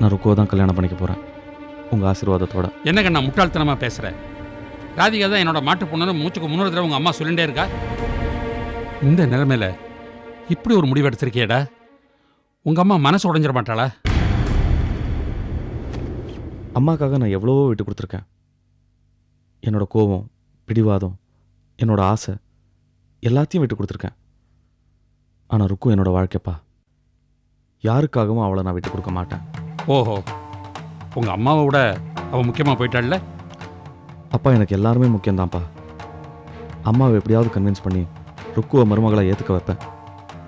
நான் ருக்குவை தான் கல்யாணம் பண்ணிக்க போகிறேன் உங்கள் ஆசீர்வாதத்தோட. என்ன கண்ணா முட்டாள்தனமா பேசுற? ராதிகா தான் என்னோட மாட்டு பொண்ணுன்னு மூச்சுக்கு முன்னூறு தடவை உங்க அம்மா சொல்லிட்டே இருக்கா? இந்த நிலைமையில இப்படி ஒரு முடிவு எடுத்திருக்கியேடா? உங்க அம்மா மனசு உடைஞ்சிட மாட்டாளா? அம்மாக்காக நான் எவ்வளவோ விட்டு கொடுத்துருக்கேன். என்னோட கோபம் பிடிவாதம் என்னோட ஆசை எல்லாத்தையும் விட்டு கொடுத்துருக்கேன். ஆனால் ருக்கு என்னோட வாழ்க்கைப்பா. யாருக்காகவும் அவளை நான் விட்டு கொடுக்க மாட்டேன். ஓஹோ. உங்க அம்மாவை விட அவ முக்கியமா போயிட்டாள்ல? அப்பா எனக்கு எல்லாருமே முக்கியம்தான்ப்பா. அம்மாவை எப்படியாவது கன்வின்ஸ் பண்ணி ருக்குவை மருமகளை ஏற்றுக்க வைப்பேன்.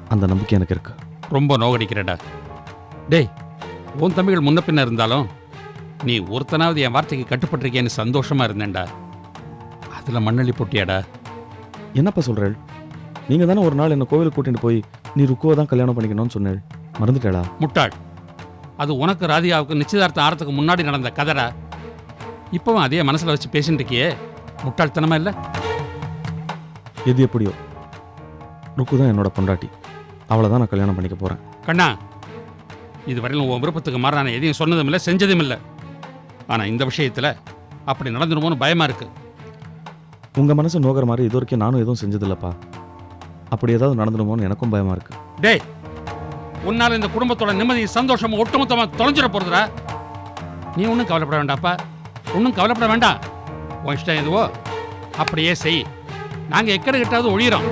அந்த நம்பிக்கை எனக்கு இருக்கு. ரொம்ப நோகடிக்கிறடா டேய் உன் தம்பிகள் முன்ன பின்ன இருந்தாலும் நீ ஒருத்தனாவது என் வார்த்தைக்கு கட்டுப்பட்டிருக்கேன்னு சந்தோஷமா இருந்தேன்டா. அதுல மண்ணள்ளி போட்டியாடா. என்னப்பா சொல்கிறேள் நீங்கள் தானே ஒரு நாள் என்னை கோவிலுக்கு கூட்டிட்டு போய் நீ ருக்குவை தான் கல்யாணம் பண்ணிக்கணும்னு சொன்னேள். மறந்துட்டேளா? முட்டாள். அது உனக்கு ராதிகாவுக்கு நிச்சயதார்த்தம் ஆறதுக்கு முன்னாடி நடந்த கதடா இப்பவும் அதே மனசுல வச்சு பேசிட்டு இருக்கியே? முட்டாள்தனமா இல்ல? எது எப்படியோ. ருக்கு தான் என்னோட பொண்டாட்டி. அவளை தான் நான் கல்யாணம் பண்ணிக்க போகிறேன் கண்ணா இதுவரையிலும் உன் விருப்பத்துக்கு மாற நான் எதையும் சொன்னதும் இல்லை செஞ்சதும் இல்லை. ஆனா இந்த விஷயத்துல அப்படி நடந்துருமோன்னு பயமா இருக்கு. உங்கள் மனசு நோகிற மாதிரி இது வரைக்கும் நானும் எதுவும் செஞ்சதில்லப்பா. அப்படி ஏதாவது நடந்துடுமோன்னு எனக்கும் பயமாக இருக்கு. டேய் உன்னால இந்த குடும்பத்தோட நிம்மதி சந்தோஷம் ஒட்டுமொத்தமா தொலைஞ்சிட போறதுடா. நீ ஒன்றும் கவலைப்பட வேண்டாப்பா ஒன்றும் கவலைப்பட வேண்டாம். உன் இஷ்டம் எதுவோ அப்படியே செய். நாங்க எக்கட கிட்டாவது ஒழியிறோம்.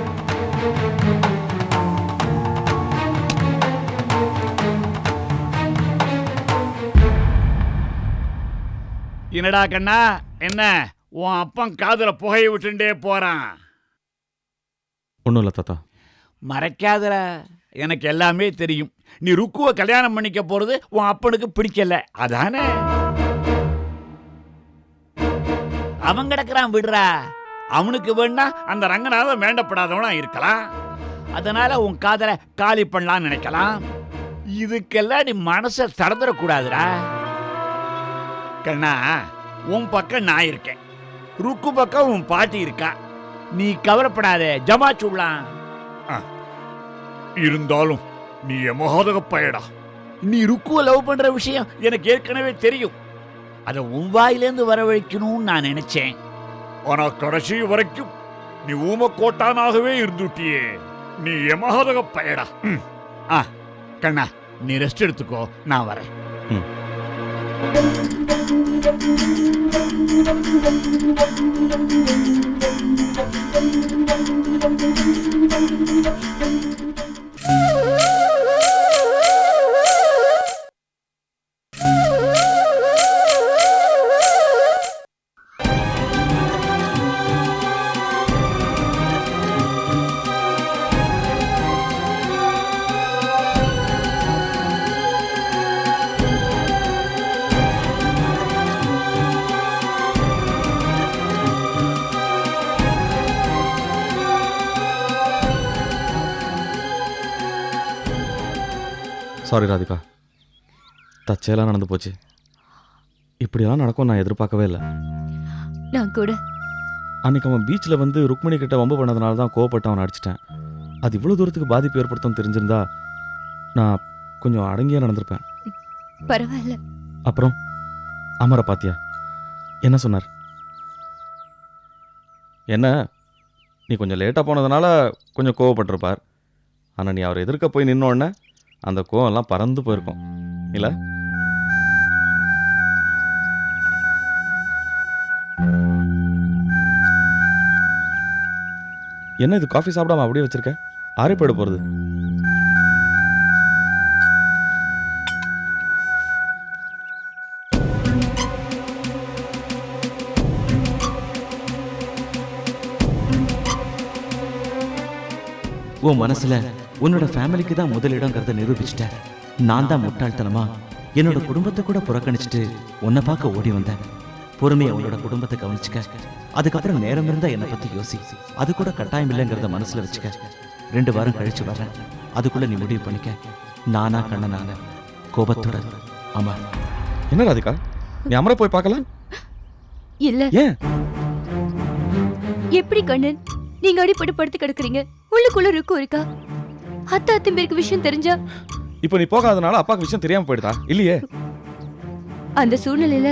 என்னடா கண்ணா? என்ன? உன் அப்பன் காதுல புகையை விட்டுண்டே போறான். ஒன்றும் இல்லை தாத்தா. மறைக்காதடா. எனக்கு எல்லாமே தெரியும். நீ ருக்குவ கல்யாணம் பண்ணிக்க போறது உன் அப்பனுக்கு பிடிக்கல. அதானே? அவன் கிடக்குறான் விடுறா. அவனுக்கு வேணா அந்த ரங்கநாதன் வேண்டப்படாதவனா இருக்கலாம். அதனால உன் காதலை காலி பண்ணலாம்னு நினைக்கலாம். இதுக்கெல்லாம் நீ மனசை தடந்துடக்கூடாதுடா கண்ணா உன் பக்கம் நான் இருக்கேன். ருக்கு பக்கம் உன் பாட்டி இருக்கா. நீ கவலைப்படாத ஜமாச்சுடலாம் இருந்தாலும் நீ எமகாதக பயடா. நீ ருக்குவ லவ் பண்ற விஷயம் எனக்கு ஏற்கனவே தெரியும். அதை உன் வாயிலேருந்து வரவழைக்கணும்னு நான் நினைச்சேன். ஆனா கடைசி வரைக்கும் நீ ஊமக்கோட்டானாகவே இருந்துட்டியே. நீ எமகாதக பயடா. ம். ஆ கண்ணா நீ ரெஸ்ட் எடுத்துக்கோ. நான் வரேன். Música சாரி ராதிகா தச்சையெல்லாம் நடந்து போச்சு. இப்படியெல்லாம் நடக்கும் நான் எதிர்பார்க்கவே இல்லை. நான் கூட. அன்னைக்கு அவன் பீச்சில் வந்து ருக்மிணி கிட்ட வம்பு பண்ணதுனால தான் கோவப்பட்டு அவனை அடிச்சிட்டேன். அது இவ்வளோ தூரத்துக்கு பாதிப்பு ஏற்படுத்தும் தெரிஞ்சிருந்தா நான் கொஞ்சம் அடங்கியே நடந்திருப்பேன். பரவாயில்ல. அப்புறம் அமரை பாத்தியா? என்ன சொன்னார்? என்ன? நீ கொஞ்சம் லேட்டாக போனதுனால கொஞ்சம் கோவப்பட்டிருப்பார். ஆனால் நீ அவர் எதிர்க்க போய் நின்ன உடனே அந்த கோவம்லாம் பறந்து போயிருக்கும். இல்லை? என்ன இது காஃபி சாப்பிடாம அப்படியே வச்சிருக்க? ஆறே போகிறது உன் மனசுல உன்னோட ஃபேமிலிக்கு தான் முதலிடங்கிறத நிரூபிச்சிட்ட நான் தான் முட்டாள்தனமா? என்னோட குடும்பத்தை கூட புறக்கணிச்சிட்டு உன்னை பார்க்க ஓடி வந்தேன். பொறுமையை உன்னோட குடும்பத்தை கவனிச்சுக்க. அதுக்கப்புறம் நேரம் இருந்தா என்னை பத்தி யோசி. அது கூட கட்டாயம் இல்லைங்கிறத மனசுல வச்சுக்க. ரெண்டு வாரம் கழிச்சு வர்றேன் அதுக்குள்ள நீ முடிவு பண்ணிக்க. நானா கண்ணனான கோபத்தோட. ஆமா. என்ன ராதிகா? நீ அமரை போய் பார்க்கல? இல்ல. ஏன்? எப்படி கண்ணன்? நீங்க அடிப்பட்டு படுத்து கிடக்குறீங்க. உள்ளுக்குள்ள இருக்கும் இருக்கா அத்தா அத்திம்பேருக்கு விஷயம் தெரிஞ்சா? இப்போ நீ போகாதனால அப்பாக்கு விஷயம் தெரியாம போயிடுதா? இல்லையே? அந்த சூழ்நிலையில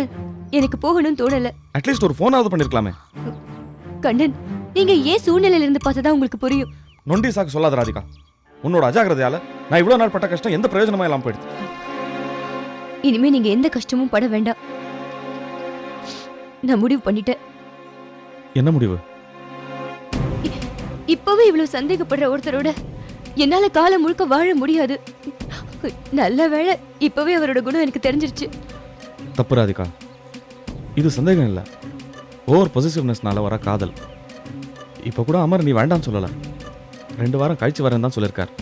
எனக்கு போகணும்னு தோணல. அட்லீஸ்ட் ஒரு ஃபோனாவது பண்ணிருக்கலாமே. கண்ணன் நீங்க ஏன் சூழ்நிலையில இருந்து பார்த்தா உங்களுக்கு புரியும்? நொண்டி சாக்கு சொல்லாத ராதிகா. உன்னோட அஜாகிரதையால நான் இவ்வளவு நாள் பட்ட கஷ்டம் எந்த பிரயோஜனமா இல்லாம போயிடுது. இனிமே நீங்க எந்த கஷ்டமும் பட வேண்டாம். நான் முடிவு பண்ணிட்டேன். என்ன முடிவு? இப்பவே இவ்வளவு சந்தேகப்படுற ஒருத்தரோட என்னால காலம் முழுக்க வாழ முடியாது. நல்ல வேளை இப்பவே அவரோட குணம் எனக்கு தெரிஞ்சிருச்சு. தப்பு ராதிகா இது சந்தேகம் இல்லை. ஓவர் பொசிசிவ்னஸ்னால வர காதல். இப்போ கூட அமர் நீ வேண்டாம்னு சொல்லலை. ரெண்டு வாரம் கழிச்சு வரேன்னு தான் சொல்லியிருக்கார்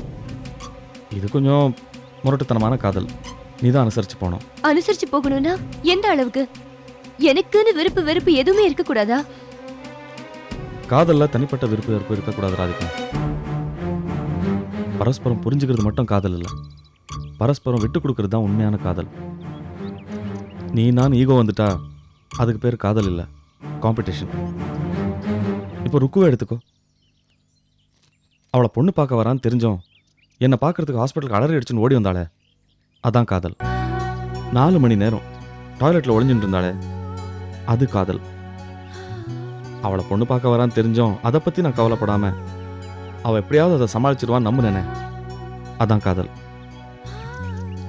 இது கொஞ்சம் முரட்டுத்தனமான காதல். நீ தான் அனுசரிச்சு போனோம் அனுசரிச்சு போகணும்னா எந்த அளவுக்கு? எனக்குன்னு விருப்பு வெறுப்பு எதுவுமே இருக்க கூடாதா காதல்ல தனிப்பட்ட விருப்பு வெறுப்பு இருக்கக்கூடாது ராதிகா. பரஸ்பரம் புரிஞ்சுக்கிறது மட்டும் காதல் இல்லை. பரஸ்பரம் விட்டு கொடுக்கறது தான் உண்மையான காதல். நீ நான் ஈகோ வந்துட்டா அதுக்கு பேர் காதல் இல்லை. காம்படிஷன் இப்போ ருக்குவை எடுத்துக்கோ. அவளை பொண்ணு பார்க்க வரான்னு தெரிஞ்சோம். என்னை பார்க்கறதுக்கு ஹாஸ்பிட்டலுக்கு அலறி அடிச்சுன்னு ஓடி வந்தாளே. அதான் காதல். நாலு மணி நேரம் டாய்லெட்டில் ஒளிஞ்சுட்டு இருந்தாளே. அது காதல். அவளை பொண்ணு பார்க்க வரான்னு தெரிஞ்சோம். அதை பற்றி நான் கவலைப்படாமல் அவள் எப்படியாவது அதை சமாளிச்சிருவான்னு நம்புனேனே. அதான் காதல்.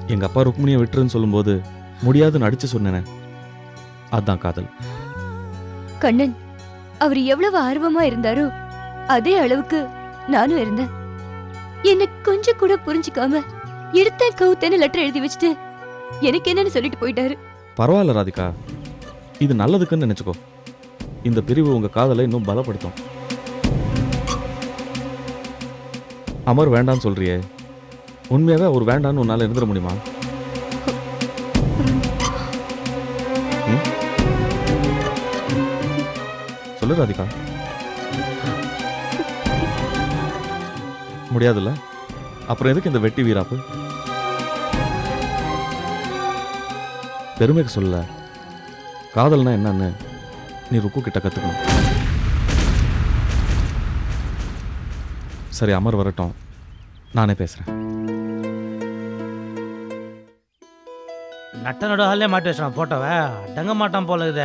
எங்கள் அப்பா ருக்மிணியை விட்டுருன்னு சொல்லும்போது முடியாதுன்னு அடிச்சு சொன்னேனே. அதான் காதல். கண்ணன் அவர் எவ்வளவு ஆர்வமா இருந்தாரோ அதே அளவுக்கு நானும் இருந்தேன். என்ன கொஞ்சம் கூட புரிஞ்சுக்காம எடுத்தேன் கவுத்தேன்னு லெட்டர் எழுதி வச்சுட்டு எனக்கு என்னன்னு சொல்லிட்டு போயிட்டாரு. பரவாயில்ல ராதிகா. இது நல்லதுக்குன்னு நினச்சிக்கோ. இந்த பிரிவு உங்கள் காதலை இன்னும் பலப்படுத்தும். அமர் வேண்டான்னு சொல்றியே. உண்மையாகவே அவர் வேண்டான்னு உன்னால் இருந்துட முடியுமா? ம்? சொல்லு ராதிகா. முடியாதுல்ல? அப்புறம் எதுக்கு இந்த வெட்டி வீராப்பு? பெருமைக்கு சொல்ல காதல்னா என்னன்னு நீ ருக்கு கிட்ட கற்றுக்கணும் சரி அமர் வரட்டும். நானே பேசுகிறேன் நட்ட நடு ஹாலே மாட்டி வச்சான் போட்டோவை. அடங்க மாட்டான் போல இத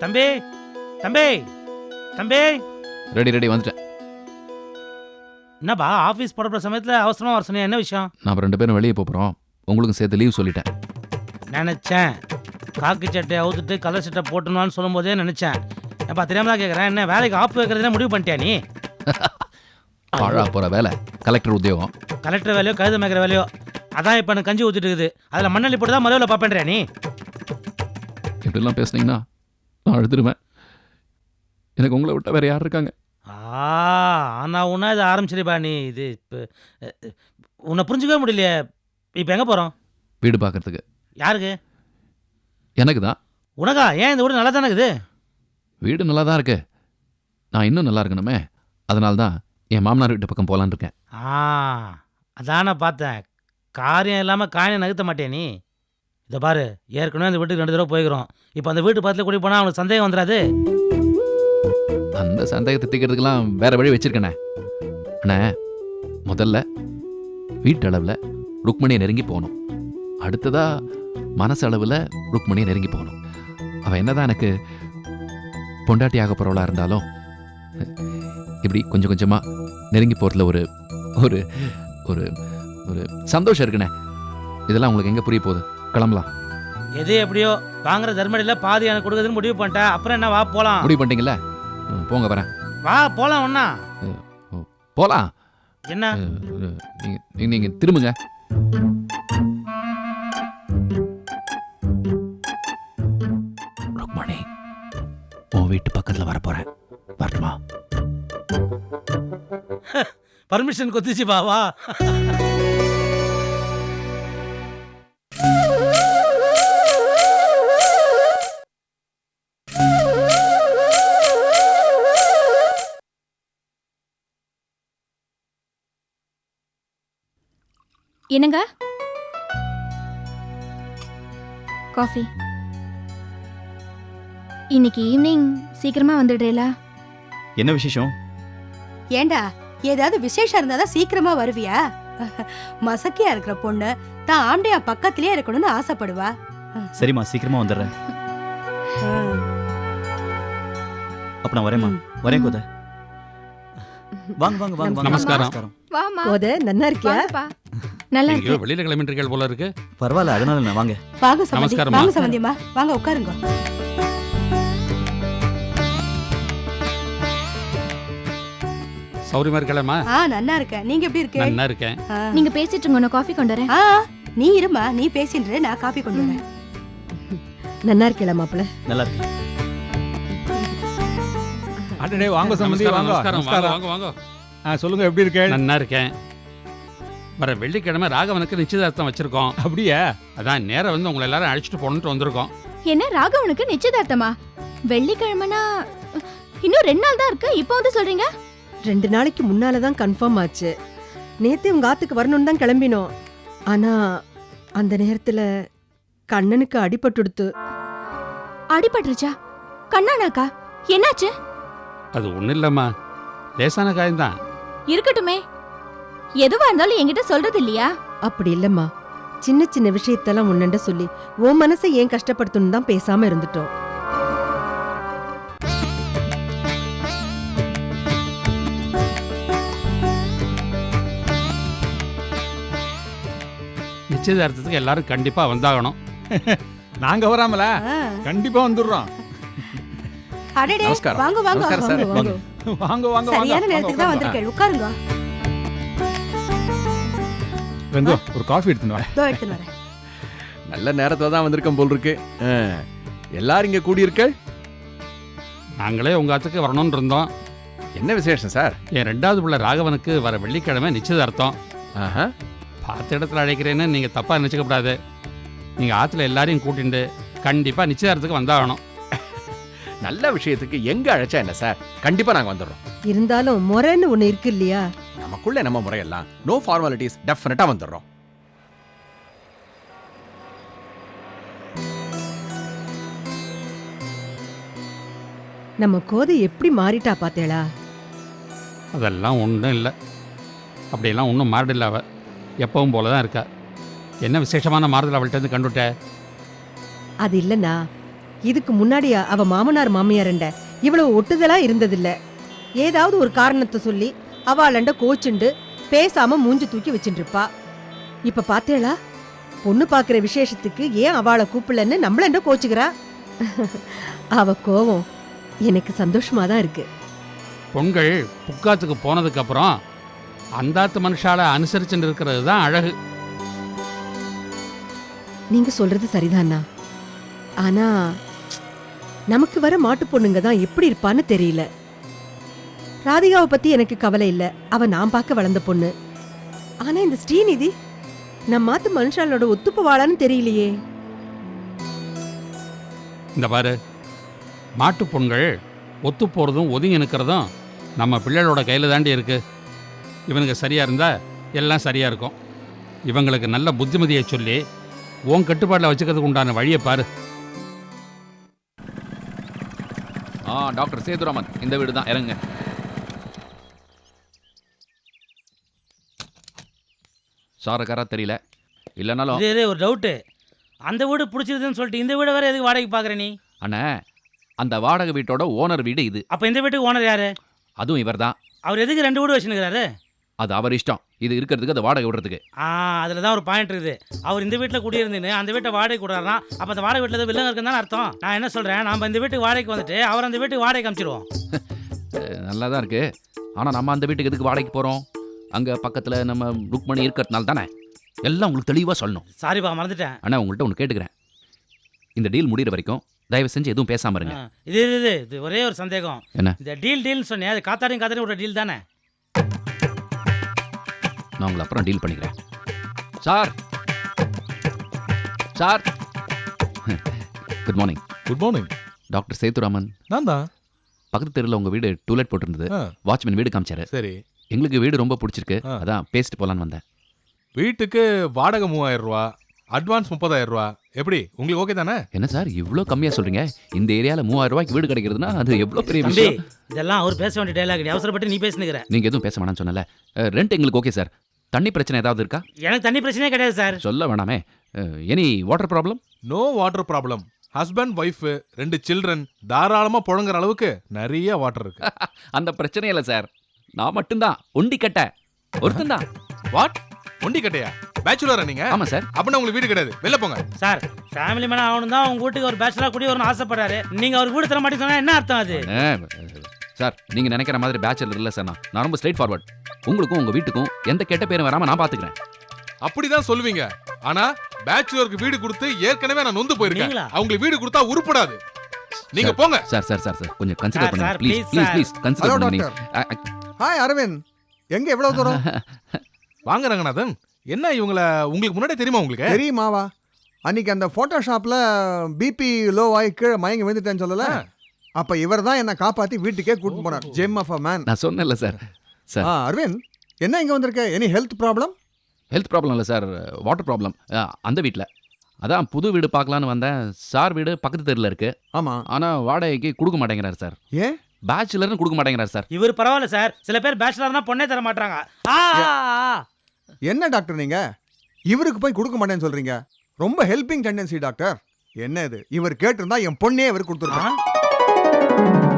தம்பி தம்பி தம்பி. ரெடி ரெடி வந்துட்டேன். என்னப்பா ஆஃபீஸ் புறப்படுற சமயத்தில் அவசரமா வர சொன்னியா? என்ன விஷயம்? நாம் ரெண்டு பேரும் வெளியே போகிறோம் உங்களுக்கும் சேர்த்து லீவ் சொல்லிட்டேன். நினைச்சேன். காக்கி சட்டை அவுத்துட்டு கலர் சட்டை போட்டணும்னு சொல்லும்போதே நினைச்சேன். ஏப்பா தெரியாம தான் கேட்குறேன் என்ன வேலைக்கு ஆப்பு வைக்கிறதுனா முடிவு பண்ணிட்டியா நீ? பாழா போகிற வேலை. கலெக்டர் உத்தியோகம். கலெக்டர் வேலையோ கழுத மேய்க்கிற வேலையோ அதான் இப்போ எனக்கு கஞ்சி ஊற்றிட்டு இருக்குது. அதில் மண்ணள்ளி போட்டு தான் மதுவில் பார்ப்பேன்றியா நீ. இப்படிலாம் பேசுனீங்கன்னா நான் அழுதுருவேன். எனக்கு உங்களை விட்டா வேற யார் இருக்காங்க? ஆ ஆனால் உன்னா இது ஆரம்பிச்சிருப்பா நீ. இது இப்போ உன்னை புரிஞ்சுக்கவே முடியலையே. இப்போ எங்கே போகிறோம் வீடு பார்க்கறதுக்கு யாருக்கு? எனக்கு தான். உனக்கா? ஏன் இந்த வீடு நல்லா தானே இருக்குது? வீடு நல்லா தான் இருக்கு. நான் இன்னும் நல்லா இருக்கணுமே. அதனால தான் என் மாமனார் வீட்டு பக்கம் போகலான்னு இருக்கேன் ஆ அதானே பார்த்தேன். காரியம் இல்லாமல் காயினை நகர்த்த மாட்டே நீ? இதை பாரு ஏற்கனவே அந்த வீட்டுக்கு ரெண்டு தடவை போய்க்கிறோம். இப்போ அந்த வீட்டு பக்கத்தில் கூட்டி போனால் அவனுக்கு சந்தேகம் வந்துடாது அந்த சந்தேகத்தை தீர்க்கறதுக்கெல்லாம் வேற வழி வச்சிருக்கேனே. அண்ணே முதல்ல வீட்டளவில் ருக்மணியை நெருங்கி போகணும். அடுத்ததா மனசு அளவில் ருக்மணியை நெருங்கி போகணும். அவள் என்னதான் எனக்கு பொண்டாட்டி ஆக போகிறவளாக இருந்தாலும் இப்படி கொஞ்சம் கொஞ்சமாக நெருங்கி போகிறதுல ஒரு ஒரு ஒரு ஒரு சந்தோஷம் இருக்குண்ணே. இதெல்லாம் உங்களுக்கு எங்கே புரிய போகுது? கிளம்பலாம். எது எப்படியோ வாங்குற தர்மடியில் பாதி எனக்கு கொடுக்குறதுன்னு முடிவு பண்ணிட்டேன். அப்புறம் என்ன வா போகலாம் முடிவு பண்ணிட்டீங்களா ம், போங்க வரேன். வா போகலாம் ஒண்ணா. போகலாம் என்ன? நீங்கள் நீங்கள் திரும்புங்க. ருக்மணி உன் வீட்டு பக்கத்தில் வரப்போகிறேன் வரட்டுமா பர்மிஷன் கொத்திச்சு வா வா. என்னங்க? காஃபி. இன்னைக்கு ஈவினிங் சீக்கிரமா வந்துடுறீங்களா என்ன விசேஷம்? ஏண்டா ஏதாவது விசேஷம் இருந்தாதான் சீக்கிரமா வருவியா? மசக்கியா இருக்கிற பொண்ணு தான் ஆம்படையா பக்கத்திலே இருக்கணும்னு ஆசைப்படுவா. சரிம்மா சீக்கிரமா வந்துடுறேன். அப்ப நான் வரேம்மா. வரேன் கோத. வாங்க வாங்க வாங்க நமஸ்காரம். வாமா கோத நன்னா இருக்கியா? நல்லா எங்கேயோ வெளியில கிளம்பிட்டு போல இருக்கு. பரவாயில்ல அதனால நான் வாங்க. வாங்க சம்பந்தி நமஸ்காரம்மா. வாங்க சம்பந்தியம்மா வாங்க உட்காருங்க. சௌரியமா இருக்கலாமா? ஆ நன்னா இருக்கேன். நீங்க எப்படி இருக்கு நல்லா இருக்கேன். நீங்க பேசிட்டு இருங்க நான் காஃபி கொண்டு வரேன். ஆ நீ இருமா. நீ பேசின்ற நான் காப்பி கொண்டு வரேன். நன்னா இருக்கல மாப்பிள்ள? நல்லா இருக்கு அடடே வாங்க சம்பந்தி வாங்க. நமஸ்காரம் வாங்க வாங்க வாங்க. ஆ சொல்லுங்க எப்படி இருக்க நல்லா இருக்கேன். வர வெள்ளிக்கிழமை ராகவனுக்கு நிச்சயதார்த்தம் வச்சிருக்கோம். அப்படியா? அதான் நேரா வந்து உங்களை எல்லாரும் அழைச்சிட்டு போகணுன்ட்டு வந்திருக்கோம். என்ன ராகவனுக்கு நிச்சயதார்த்தமா? வெள்ளிக்கிழமைனா இன்னும் ரெண்டு நாள் தான் இருக்கு. இப்போ வந்து சொல்றீங்க? ரெண்டு நாளைக்கு முன்னால தான் கன்ஃபார்ம் ஆச்சு. நேத்தே உங்க ஆத்துக்கு வரணும்னு தான் கிளம்பினோம். ஆனா அந்த நேரத்துல கண்ணனுக்கு அடிபட்டுடுத்து அடிபட்டுருச்சா? கண்ணானாக்கா? என்னாச்சு? அது ஒன்றும் இல்லைம்மா. லேசான காயம்தான். இருக்கட்டுமே. எதுவா இருந்தாலும் என்கிட்ட சொல்றது இல்லையா? அப்படி இல்லம்மா. சின்ன சின்ன விஷயத்தெல்லாம் உன்னண்ட சொல்லி உன் மனசை ஏன் கஷ்டப்படுத்தணும் தான் பேசாம இருந்துட்டோம். நிச்சயதார்த்தத்துக்கு எல்லாரும் கண்டிப்பா வந்தாகணும். நாங்க வராமல? கண்டிப்பா வந்துடுறோம். அடடே நமஸ்காரம். வாங்க வாங்க நமஸ்காரம் சார். வாங்க, வாங்க. வாங்க வாங்க சரியான வாங்க, நேரத்துக்கு தான் வாங்க, வந்திருக்கேன். உட்காருங்க. ரெங்கோ ஒரு காஃபி எடுத்துன்னு வா. இதோ எடுத்துன்னு வரேன். நல்ல நேரத்துல தான் வந்திருக்கேன் போல் இருக்கு. ஆ, எல்லாரும் இங்க கூடியிருக்க நாங்களே உங்க ஆத்துக்கு வரணும்னு இருந்தோம். என்ன விசேஷம் சார்? என் ரெண்டாவது பிள்ளை ராகவனுக்கு வர வெள்ளிக்கிழமை நிச்சயதார்த்தம். ஆஹா. பார்த்த இடத்துல அழைக்கிறேன்னு நீங்க தப்பா நினைச்சுக்க கூடாது நீங்க ஆத்துல எல்லாரையும் கூட்டிட்டு கண்டிப்பா நிச்சயதார்த்தத்துக்கு வந்தாகணும். நல்ல விஷயத்துக்கு எங்க அழைச்சா என்ன சார்? கண்டிப்பா நாங்க வந்துடுறோம். இருந்தாலும் முறைன்னு ஒண்ணு இருக்கு இல்லையா? நமக்குள்ள நம்ம முறையெல்லாம். நோ ஃபார்மாலிட்டிஸ் டெஃபினட்டா வந்துடுறோம். நம்ம கோதை எப்படி மாறிட்டா பாத்தேளா? அதெல்லாம் ஒன்றும் இல்லை. அப்படியெல்லாம் ஒன்றும் மாறதில்லை அவ. எப்பவும் போல தான் இருக்கா? என்ன விசேஷமான மாறுதல் அவள்கிட்ட கண்டுட்ட? அது இல்லனா இதுக்கு முன்னாடி அவ மாமனார் மாமியாரண்ட இவ்வளவு ஒட்டுதலா இருந்ததில்ல. ஏதாவது ஒரு காரணத்தை சொல்லி அவளாண்ட கோச்சுண்டு பேசாம மூஞ்சி தூக்கி வச்சுட்டு இப்ப பாத்தேளா? பொண்ணு பாக்குற விசேஷத்துக்கு ஏன் அவளை கூப்பிடலன்னு நம்மளண்ட கோச்சுக்கிறா? அவ கோவம் எனக்கு சந்தோஷமா தான் இருக்கு. பொண்கள் புக்காத்துக்கு போனதுக்கப்புறம் அந்தாத்து மனுஷால அனுசரிச்சுட்டு இருக்கிறது தான் அழகு. நீங்க சொல்றது சரிதானா? ஆனா நமக்கு வர மாட்டு பொண்ணுங்க தான் எப்படி இருப்பான்னு தெரியல. ராதிகாவை பத்தி எனக்கு கவலை இல்ல. அவ நான் பார்க்க வளர்ந்த பொண்ணு. ஆனா இந்த ஸ்ரீநிதி நம்ம மாத்து மனுஷாலோட ஒத்துப்பு வாழான்னு தெரியலையே. இந்த பாரு மாட்டு பொண்கள் ஒத்து போகிறதும் ஒதுங்கி நிற்கிறதும் நம்ம பிள்ளைகளோட கையில் தாண்டி இருக்கு. இவனுக்கு சரியாக இருந்தால் எல்லாம் சரியாக இருக்கும். இவங்களுக்கு நல்ல புத்திமதியை சொல்லி உன் கட்டுப்பாட்டில் வச்சுக்கிறதுக்கு உண்டான வழியை பாரு. ஆ டாக்டர் சேதுராமன் இந்த வீடு தான் இறங்குங்க. சாரக்காரா தெரியல. இல்லைனாலும் இது இது ஒரு டவுட்டு அந்த வீடு பிடிச்சிருதுன்னு சொல்லிட்டு இந்த வீடை வேற எதுக்கு வாடகைக்கு பார்க்குற நீ? அண்ணே அந்த வாடகை வீட்டோட ஓனர் வீடு இது. அப்போ இந்த வீட்டுக்கு ஓனர் யாரு? அதுவும் இவர்தான். அவர் எதுக்கு ரெண்டு வீடு வச்சுருக்கிறாரு அது அவர் இஷ்டம். இது இருக்கிறதுக்கு அதை வாடகை விடுறதுக்கு. ஆ அதில் தான் ஒரு பாயிண்ட் இருக்குது. அவர் இந்த வீட்டில் குடியிருந்துன்னு அந்த வீட்டை வாடகை கொடுறாருனா அப்போ அந்த வாடகை வீட்டில் வில்லங்க இருக்குன்னு அர்த்தம்? நான் என்ன சொல்கிறேன் நம்ம இந்த வீட்டுக்கு வாடகைக்கு வந்துட்டு அவர் அந்த வீட்டுக்கு வாடகை அமைச்சிருவோம். அஹ், நல்லா தான் இருக்கு. ஆனால் நம்ம அந்த வீட்டுக்கு எதுக்கு வாடகைக்கு போகிறோம் அங்கே பக்கத்தில் நம்ம ருக்மணி இருக்கிறதுனால தானே? எல்லாம் உங்களுக்கு தெளிவாக சொல்லணும். சாரிப்பா மறந்துட்டேன். அண்ணா உங்கள்கிட்ட ஒன்று கேட்டுக்கிறேன். இந்த டீல் முடிகிற வரைக்கும் தயவு செஞ்சு எதுவும் பேசாமல் இருங்க. இது இது இது ஒரே ஒரு சந்தேகம். என்ன? இந்த டீல் டீல்னு சொன்னேன். அது காத்தாடியும் காத்தாடியும் ஒரு டீல் தானே? நான் உங்களை அப்புறம் டீல் பண்ணிக்கிறேன். Sir! Sir! Good morning good morning doctor Sethuraman நான் தான். பக்கத்து தெருவில் உங்கள் வீடு டூலெட் போட்டிருந்தது. வாட்ச்மேன் வீடு காமிச்சாரு. சரி. எங்களுக்கு வீடு ரொம்ப பிடிச்சிருக்கு. அதான் பேசிட்டு போகலான்னு வந்தேன். வீட்டுக்கு வாடகை மூவாயிரம் ரூபா அட்வான்ஸ் முப்பதாயிரம் ரூபா. எப்படி? உங்களுக்கு ஓகே தானே? என்ன சார் இவ்வளோ கம்மியாக சொல்கிறீங்க இந்த ஏரியாவில் மூவாயிரம் ரூபாய்க்கு வீடு கிடைக்கிறதுனா அது எவ்வளோ பெரிய விஷயம்? இதெல்லாம் அவர் பேச வேண்டிய டைலாக் அவசரப்பட்டு நீ பேசுனுக்கிற. நீங்கள் எதுவும் பேச வேணாம்னு சொன்னல. ரெண்ட் எங்களுக்கு ஓகே சார். தண்ணி பிரச்சனை ஏதாவது இருக்கா? எனக்கு தண்ணி பிரச்சனையே கிடையாது சார். சொல்ல வேணாமே. Any water problem no water problem husband wife ரெண்டு சில்ட்ரன் தாராளமா புழங்குற அளவுக்கு நிறைய வாட்டர் இருக்கு. அந்த பிரச்சனை இல்லை சார். நான் மட்டும்தான். ஒண்டி கட்ட. ஒருத்தன் தான். வாட் ஒண்டி கட்டையா? பேச்சுலரா நீங்க? ஆமா சார். அப்படின்னா உங்களுக்கு வீடு கிடையாது. வெளில போங்க. சார் ஃபேமிலி மேன ஆகணும் தான் உங்க வீட்டுக்கு ஒரு பேச்சுலர் குடி வரணும்னு ஆசைப்படுறாரு. நீங்க அவர் வீடு தர மாட்டேன்னு சொன்னா என்ன அர்த்தம் அது? சார் நீங்க நினைக்கிற மாதிரி பேச்சலர் இல்லை சார் நான். நான் ரொம்ப ஸ்ட்ரைட் ஃபார்வர்ட் உங்களுக்கும் உங்க வீட்டுக்கும் எந்த கெட்ட பேரும் வராம நான் பாத்துக்கிறேன். அப்படிதான் சொல்லுவீங்க. ஆனா பேச்சுலருக்கு வீடு கொடுத்து ஏற்கனவே நான் நொந்து போயிருக்கேன்? அவங்களுக்கு வீடு கொடுத்தா உருப்படாது. நீங்க போங்க. Sir sir sir sir. கொஞ்சம் கன்சிடர் பண்ணுங்க. Please please. ப்ளீஸ் கன்சிடர் பண்ணுங்க. ஹாய் அரவிந்த் எங்க எவ்வளவு தூரம்? வாங்க ரங்கநாதன். என்ன இவங்கள உங்களுக்கு முன்னாடியே தெரியுமா உங்களுக்கு? தெரியுமாவா? அன்னைக்கு அந்த போட்டோஷாப்ல பிபி லோ ஆகி கீழே மயங்கி விழுந்துட்டேன்னு சொல்லல? அப்ப இவர் தான் என்ன காப்பாத்தி வீட்டுக்கே கூட்டிட்டு போனார். ஜெம் ஆஃப் அ மேன் நான் சொன்னேன்ல சார். சார். அரவிந்த் என்ன இங்க வந்திருக்க? Any health problem health problem இல்லை சார். வாட்டர் ப்ராப்ளம் அந்த வீட்டில் அதான் புது வீடு பார்க்கலான்னு வந்தேன். சார் வீடு பக்கத்து தெருவில் இருக்கு. ஆமா. ஆனால் வாடகைக்கு கொடுக்க மாட்டேங்கிறார் சார். ஏன்? பேச்சுலர்னு கொடுக்க மாட்டேங்கிறார் சார். இவர் பரவாயில்ல சார். சில பேர் பேச்சுலர்னா பொண்ணே தர மாட்டாங்க. என்ன டாக்டர் நீங்க? இவருக்கு போய் கொடுக்க மாட்டேன்னு சொல்றீங்க. ரொம்ப ஹெல்பிங் டெண்டன்சி டாக்டர். என்ன இது? இவர் கேட்டிருந்தா என் பொண்ணே இவர் கொடுத்துருக்கான் சரி